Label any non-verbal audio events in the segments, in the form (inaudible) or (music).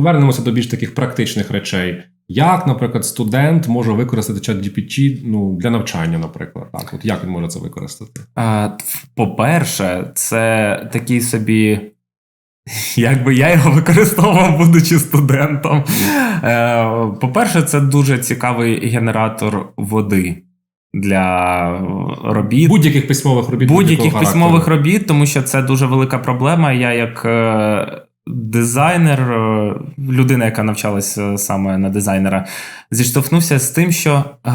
повернемося до більш таких практичних речей. Як, наприклад, студент може використати чат GPT ну, для навчання, наприклад, так, от як він може це використати? А, По-перше, це такий собі. Якби я його використовував, будучи студентом. Е, По-перше, це дуже цікавий генератор води для робіт. Будь-яких письмових робіт. Будь-яких письмових робіт, тому що це дуже велика проблема. Я як е, дизайнер, е, людина, яка навчалася саме на дизайнера, зіштовхнувся з тим, що е,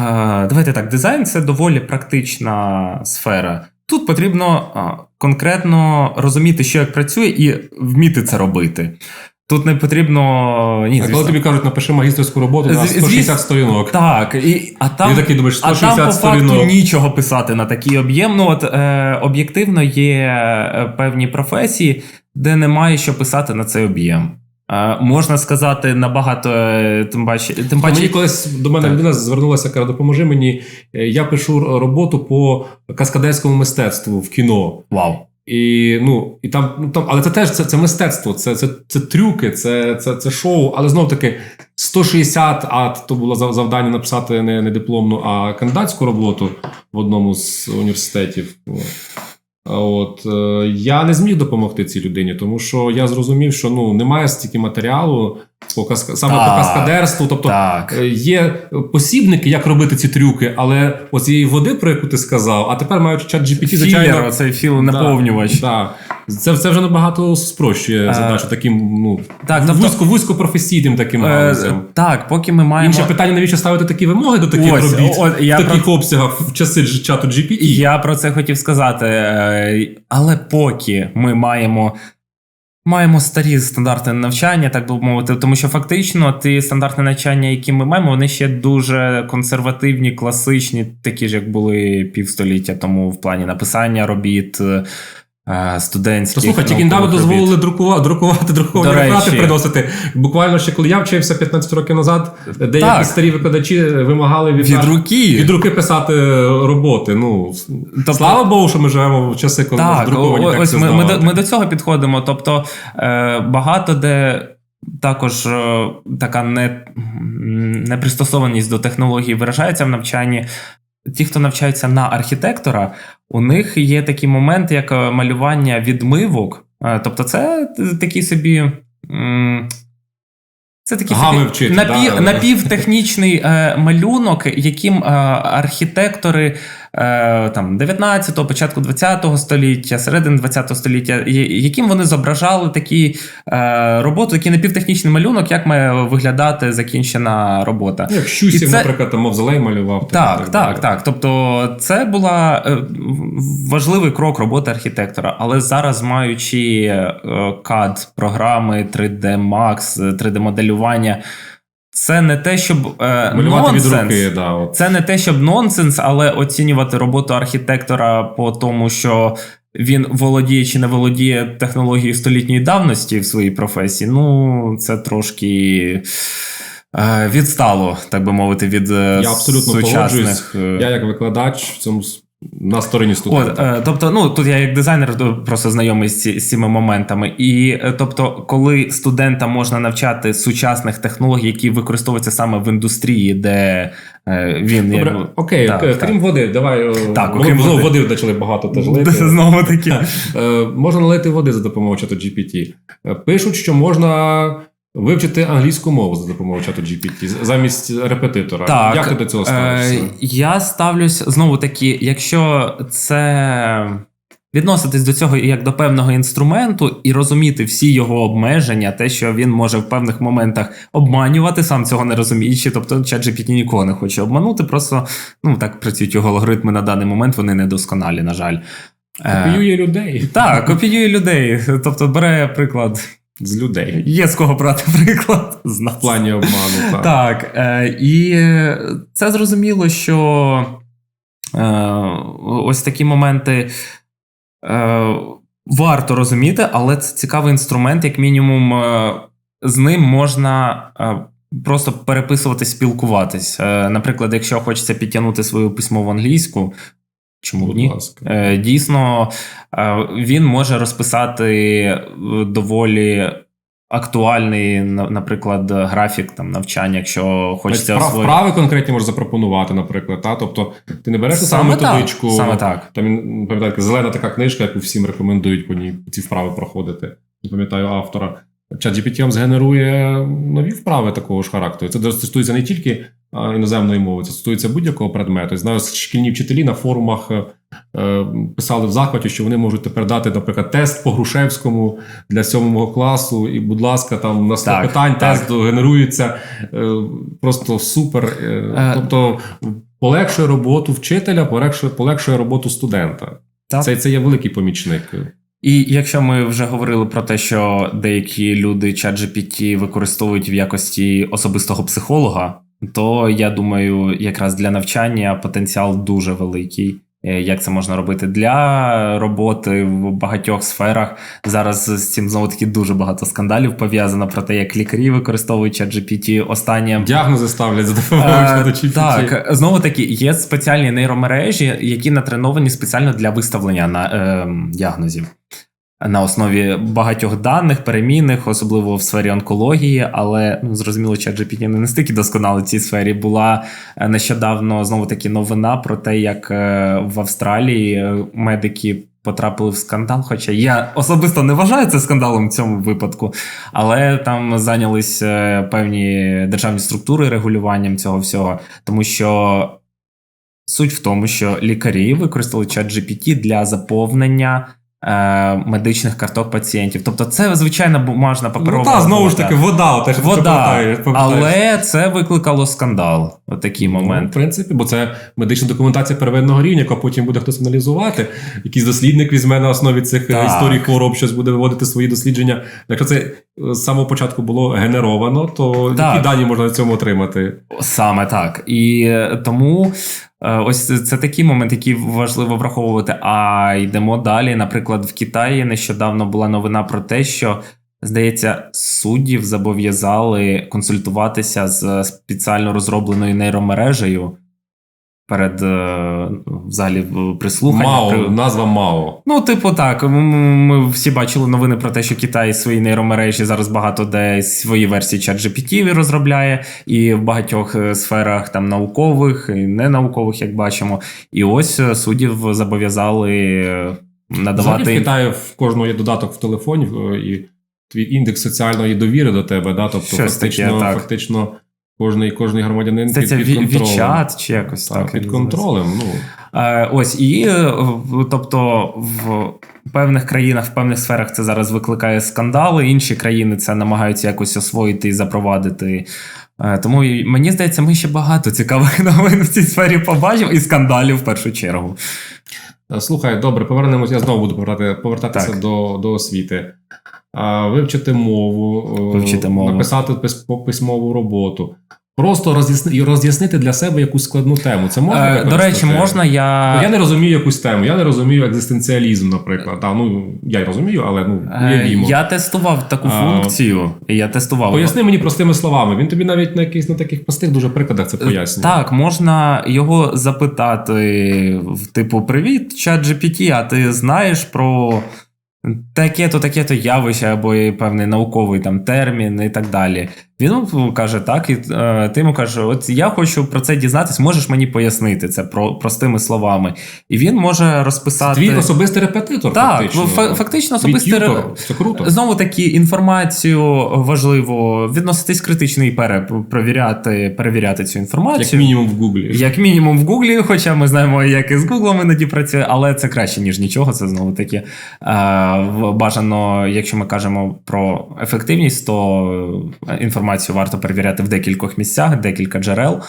давайте так, дизайн це доволі практична сфера. Тут потрібно е, конкретно розуміти, що як працює, і вміти це робити. Тут не потрібно. Ні, А коли тобі кажуть, напиши магістерську роботу на 160 сторінок. Так, і, а там, і такий думаєш, 160 а там по сторінок. факту нічого писати на такий об'єм. Ну, от е, об'єктивно є певні професії, де немає що писати на цей об'єм. Е, можна сказати набагато е, тим паче. Тим паче... Мені колись до мене людина звернулася, каже, допоможи мені. е, Я пишу роботу по каскадерському мистецтву в кіно. Вау. І ну і там, ну там, але це теж це, це мистецтво, це, це, це трюки, це, це, це шоу. Але знов таки 160, а то було зав- завдання написати не, не дипломну, а кандидатську роботу в одному з університетів. От. От е, я не зміг допомогти цій людині, тому що я зрозумів, що ну немає стільки матеріалу по саме по каскадерству. Тобто Так. Е, Є посібники, як робити ці трюки, але оцієї води, про яку ти сказав, а тепер маючи чат GPT, звичайно. оцей філ наповнювач. Да, да. Це, це вже набагато спрощує Е, задачу таким ну, так, тобто- вузько, вузькопрофесійним таким галузям. Е, так, поки ми маємо. Інше питання, навіщо ставити такі вимоги до таких Ось, робіт от, я в таких про- обсягах в часи чату GPT? Я про це хотів сказати. е, Але поки ми маємо. Маємо старі стандарти навчання, так би мовити, тому що фактично ті стандарти навчання, які ми маємо, вони ще дуже консервативні, класичні, такі ж, як були півстоліття тому в плані написання робіт студентських. Слухай, тільки недавно дозволили друкувати, друкувати друковані реферати приносити. Буквально ще коли я вчився 15 років назад, деякі Так. старі викладачі вимагали від, від руки. від руки писати роботи. Ну Тобто- слава Богу, що ми живемо в часи, коли Так, друковані ось ми, ми, до, ми до цього підходимо. Тобто е, багато де також е, така не, непристосованість до технологій виражається в навчанні. Ті, хто навчається на архітектора, у них є такий момент, як е, малювання відмивок. Е, тобто, це такий собі. Це такий Гами собі вчити, напів, да. напівтехнічний е, малюнок, яким архітектори там 19-го, початку 20-го століття, середини 20-го століття, яким вони зображали такі е, роботу, такий напівтехнічний малюнок, як має виглядати закінчена робота. Ну, Як Щусів, це- наприклад, там мавзолей малював. Так, і так, так. Тобто, це була е, важливий крок роботи архітектора. Але зараз, маючи е, CAD, програми 3D Max, 3D-моделювання, це не те, щоб е, Малювати від нонсенс. руки, да, от. Це не те, щоб нонсенс, але оцінювати роботу архітектора по тому, що він володіє чи не володіє технологією столітньої давності в своїй професії. Ну, це трошки. е, Відстало, так би мовити, від е, Я абсолютно сучасних. погоджуюсь. е, Я як викладач в цьому на стороні От, студента. е, тобто, ну тут я як дизайнер просто знайомий з, ці- з цими моментами. І е, тобто, коли студента можна навчати сучасних технологій, які використовуються саме в індустрії, де е, він Добре, як- окей, Так, к- так. крім води, давай. Так, окрім знову води. почали багато теж лити. (laughs) знову таки. Можна налити води за допомогою чату GPT. Пишуть, що можна вивчити англійську мову за допомогою чату GPT замість репетитора. Так, Як ти до цього ставишся? Е, я ставлюсь знову таки, якщо це. Відноситись до цього як до певного інструменту і розуміти всі його обмеження, те, що він може в певних моментах обманювати, сам цього не розуміючи. Тобто ChatGPT нікого не хоче обманути, просто ну так працюють його алгоритми на даний момент, вони недосконалі, на жаль. Е, Копіює людей Так, копіює людей. Тобто бере приклад. З людей Є з кого брати (laughs) приклад з нас. в плані обману. Так. Так, е, і це зрозуміло, що е, ось такі моменти е, варто розуміти, але це цікавий інструмент, як мінімум, е, з ним можна. е, Просто переписувати, спілкуватись. Е, Наприклад, якщо хочеться підтягнути свою письмову англійську, чому Будь ні? ласка. Е, Дійсно, е, він може розписати е, доволі актуальний, наприклад, графік там навчання, якщо хочеться Вправ- освоїти. Вправи конкретні можеш запропонувати, наприклад. Та? Тобто ти не береш Саме так, саме так. Там пам'ятаєте, зелена така книжка, яку всім рекомендують по ній ці вправи проходити. Не пам'ятаю автора. ChatGPT вам згенерує нові вправи такого ж характеру. Це стосується не тільки іноземної мови, це стосується будь-якого предмету. Знаю, шкільні вчителі на форумах е, е, писали в захваті, що вони можуть тепер дати, наприклад, тест по Грушевському для сьомого класу, і, будь ласка, там на 100 Так, питань так. тест генерується е, просто супер. Тобто полегшує роботу вчителя, полегшує, полегшує роботу студента. Так. Це, це є великий помічник. І якщо ми вже говорили про те, що деякі люди ChatGPT використовують в якості особистого психолога, то я думаю, якраз для навчання потенціал дуже великий. Е, Як це можна робити для роботи в багатьох сферах? Зараз з цим знову таки дуже багато скандалів пов'язано про те, як лікарі використовують GPT Останнє Діагнози ставлять за допомогою Е, Так, знову таки, є спеціальні нейромережі, які натреновані спеціально для виставлення на е, діагнозів. На основі багатьох даних, перемінних, особливо в сфері онкології, але ну, зрозуміло, ChatGPT не настільки досконалий в цій сфері. Була е, нещодавно знову таки новина про те, як е, в Австралії е, медики потрапили в скандал. Хоча я особисто не вважаю це скандалом в цьому випадку, але там зайнялись е, певні державні структури регулюванням цього всього, тому що суть в тому, що лікарі використали чат GPT для заповнення. Е, Медичних карток пацієнтів, тобто це звичайна бумажна паперова. Ну, та, знову ж таки, вода, те, що вода, пам'ятаєш, пам'ятаєш. але це викликало скандал. Отакий Ну, в принципі, бо це медична документація первинного рівня, яку потім буде хтось аналізувати. Якийсь дослідник візьме на основі цих е, Так. історій хвороб, щось буде виводити свої дослідження. Якщо це е, з самого початку було генеровано, то Так. які дані можна на цьому отримати? Саме так. І тому ось це- такі такий момент, який важливо враховувати. А йдемо далі. Наприклад, в Китаї нещодавно була новина про те, що. Здається, суддів зобов'язали консультуватися з спеціально розробленою нейромережею перед е, взагалі прислуханням. МАО, При- назва МАО. Ну, типу, так. Ми всі бачили новини про те, що Китай свої нейромережі зараз багато де свої версії ChatGPT розробляє, і в багатьох е, сферах там наукових і ненаукових, як бачимо. І ось е, суддів зобов'язали е, Взагалі в Китаї в кожного є додаток в телефоні, і твій індекс соціальної довіри до тебе, да? тобто Щось фактично, таке, так. фактично кожний, кожний громадянин Це, під, це під контролем. Вічат чи якось так. Так, під контролем. Ну, Е, Ось і е, тобто в певних країнах, в певних сферах це зараз викликає скандали, інші країни це намагаються якось освоїти і запровадити. Е, Тому мені здається, ми ще багато цікавих (laughs) новин в цій сфері побачимо і скандалів в першу чергу. Е, Слухай, добре, повернемось. Я знову буду повертати, повертатися Так. до, до освіти. Вивчити мову, е, Вивчити мову. написати письмову роботу. Просто роз'ясни, і роз'яснити для себе якусь складну тему. Це можна? Е, До речі, можна я. Ну, Я не розумію якусь тему. Я не розумію екзистенціалізм, наприклад. Та, ну, я й розумію, але ну, Е, уявімо. Я тестував таку А, функцію. Я тестував. Поясни мені простими словами. Він тобі навіть на якихось на таких простих дуже прикладах це пояснює. Так, можна його запитати, в типу: Привіт, чат GPT, а ти знаєш про таке-то, таке-то явище або певний науковий там термін і так далі. Він ну, каже так, і е, ти йому кажеш: От я хочу про це дізнатись, можеш мені пояснити це про, простими словами. І він може розписати. Твій особистий репетитор. Так, фактично. фактично Твій особистий ре- Це круто. Знову таки, інформацію важливо відноситись критично і пере, провіряти, перевіряти цю інформацію. Як мінімум в Гуглі. Як мінімум в Гуглі, хоча ми знаємо, як і з Гуглом іноді працює, але це краще, ніж нічого. Це знову таки е, бажано, якщо ми кажемо про ефективність, то інформацію варто перевіряти в декількох місцях, декілька джерел.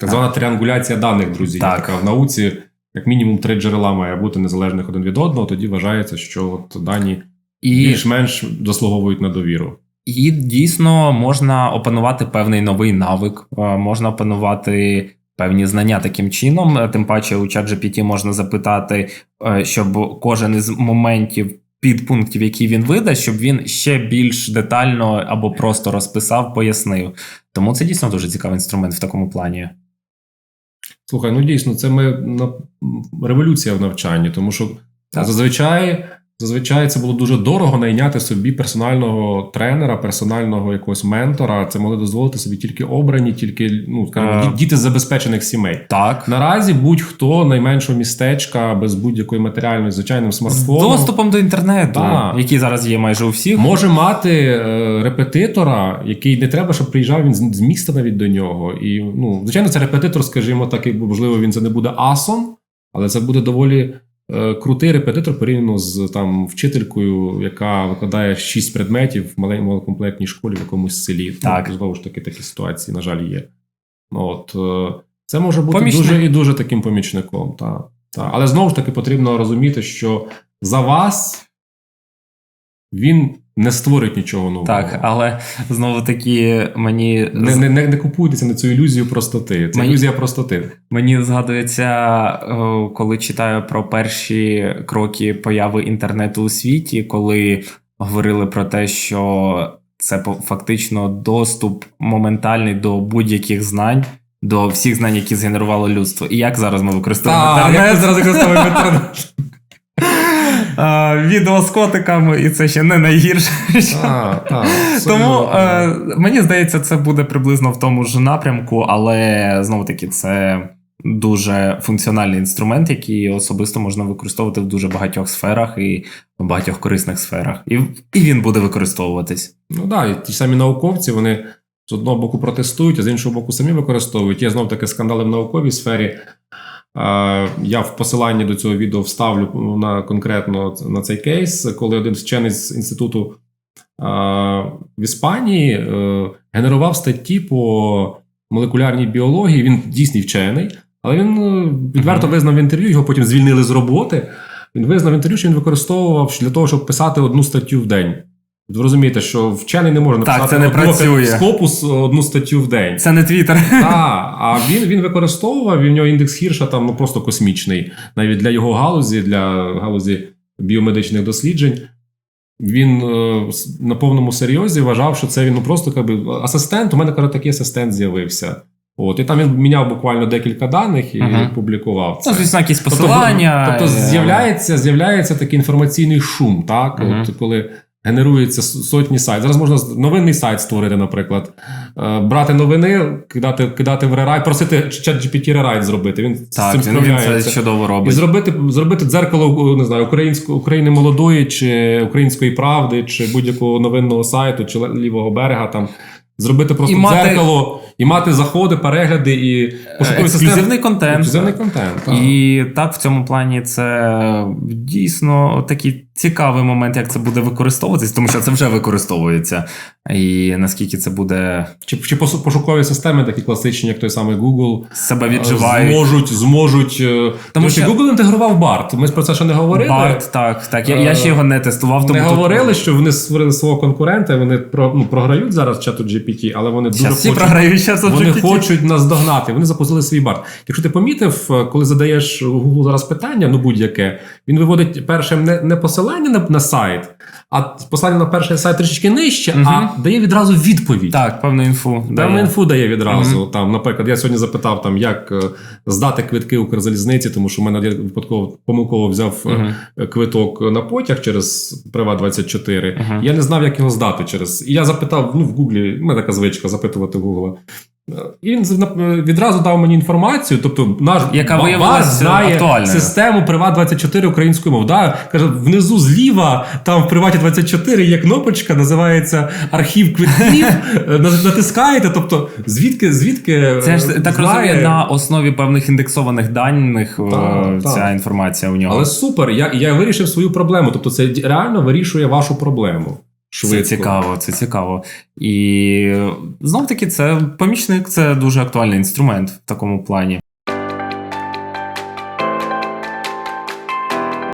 Так звана тріангуляція даних, друзі. Так. Така в науці. Як мінімум три джерела має бути незалежних один від одного, тоді вважається, що от дані І, більш-менш заслуговують на довіру. і дійсно можна опанувати певний новий навик, е, можна опанувати. Певні знання таким чином, тим паче у ChatGPT можна запитати, е, щоб кожен із моментів підпунктів, які він видасть, щоб він ще більш детально або просто розписав, пояснив. Тому це дійсно дуже цікавий інструмент в такому плані. Слухай, ну дійсно, це ми революція в навчанні, тому що Так. зазвичай. Зазвичай це було дуже дорого найняти собі персонального тренера, персонального якогось ментора. Це могли дозволити собі тільки обрані, тільки ну скажімо, Е. діти з забезпечених сімей. Так. Наразі будь-хто найменшого містечка без будь-якої матеріальної звичайним З смартфоном доступом до інтернету, Так. який зараз є майже у всіх. може мати е, репетитора, який не треба, щоб приїжджав він з, з міста навіть до нього. І ну, звичайно, це репетитор, скажімо так, якби можливо, він це не буде асом, але це буде доволі. Е, Крутий репетитор порівняно з там вчителькою, яка викладає шість предметів в маленькій малокомплектній школі в якомусь селі. Так. Ну, знову ж таки, такі ситуації, на жаль, є. Ну, От е, це може бути Помічник. дуже і дуже таким помічником. Та, та. Але знову ж таки потрібно розуміти, що за вас він не створить нічого нового. Так, але знову таки мені Не, не, не, не купуйтеся на цю ілюзію простоти. Це Мені- ілюзія простоти. Мені згадується, е, коли читаю про перші кроки появи інтернету у світі, коли говорили про те, що це фактично доступ моментальний до будь-яких знань, до всіх знань, які згенерувало людство. І як зараз ми використовуємо інтернет? ми зараз використовуємо інтернет. (laughs) Відео з котиками, і це ще не найгірше. (laughs) Тому е, мені здається, це буде приблизно в тому ж напрямку, але знову таки це дуже функціональний інструмент, який особисто можна використовувати в дуже багатьох сферах і в багатьох корисних сферах. І, і він буде використовуватись. Ну так, і ті самі науковці, вони з одного боку протестують, а з іншого боку самі використовують. Є знов таки скандали в науковій сфері. Я в посиланні до цього відео вставлю на конкретно на цей кейс, коли один вчений з інституту в Іспанії е, генерував статті по молекулярній біології. Він дійсний вчений, але він е, відверто визнав в інтерв'ю, його потім звільнили з роботи. Він визнав в інтерв'ю, що він використовував для того, щоб писати одну статтю в день. Ви розумієте, що вчений не може Так, написати це не працює. скопус одну статтю в день. Це не твіттер. (laughs) Так, а він, він використовував, і в нього індекс Хірша там ну, просто космічний. Навіть для його галузі, для галузі біомедичних досліджень. Він е, на повному серйозі вважав, що це він ну, просто как би, асистент. У мене каже, такий асистент з'явився. От, і там він міняв буквально декілька даних і Ага. публікував це. Ну, звісно, якісь Тобто, посилання. Тобто, е, з'являється, з'являється такий інформаційний шум, так? Мгм. От коли генерується сотні сайтів. Зараз можна новинний сайт створити, наприклад. Е, Брати новини, кидати, кидати в рерайт, просити чат GPT рерайт зробити. Він з цим він, він це чудово І робить. зробити, зробити дзеркало не знаю, української України молодої, чи української правди, чи будь-якого новинного сайту, чи лівого берега там. Зробити просто І мати- дзеркало і мати заходи, перегляди і пошукові Ексклюзивний системи. контент. Ексклюзивний контент. так. І так, в цьому плані це дійсно такий цікавий момент, як це буде використовуватись, тому що це вже використовується. І наскільки це буде Чи, чи пошукові системи, такі класичні, як той самий Google, себе е, відживають. зможуть, зможуть. е, Тому що Google інтегрував BART. Ми про це ще не говорили. Барт, так, так. Я, я ще його не тестував, тому не тут- говорили, що вони створили свого конкурента, вони про, ну, програють зараз чату GPT, але вони дуже хочуть, програють зараз вони хочуть нас догнати. Вони запустили свій барт. Якщо ти помітив, е, коли задаєш Google зараз питання, ну будь-яке, він виводить першим не, не посилання на, на сайт, а посилання на перший сайт трішечки нижче, Мгм. а дає відразу відповідь. Так, певну інфу. Дає. інфу дає відразу. Там, наприклад, я сьогодні запитав, там, як е, здати квитки Укрзалізниці, тому що в мене я випадково помилково взяв Мгм. квиток на потяг через Прива 24. Мгм. Я не знав, як його здати через. І я запитав: ну, в Гуглі, в мене така звичка запитувати Гугла. І він на- відразу дав мені інформацію, тобто наш Яка виявилася знає актуальною. систему Приват 24 українською мовою. Да, каже, внизу зліва, там в Приваті 24 є кнопочка, називається архів квитків. Е, Натискаєте, тобто звідки звідки Це ж е, так знає? розумію, на основі певних індексованих даних е, Так, ця так. інформація у нього. Але супер, я, я вирішив свою проблему. Тобто, це реально вирішує вашу проблему. Швидко. Це цікаво, це цікаво. І знов таки, це помічник, це дуже актуальний інструмент в такому плані.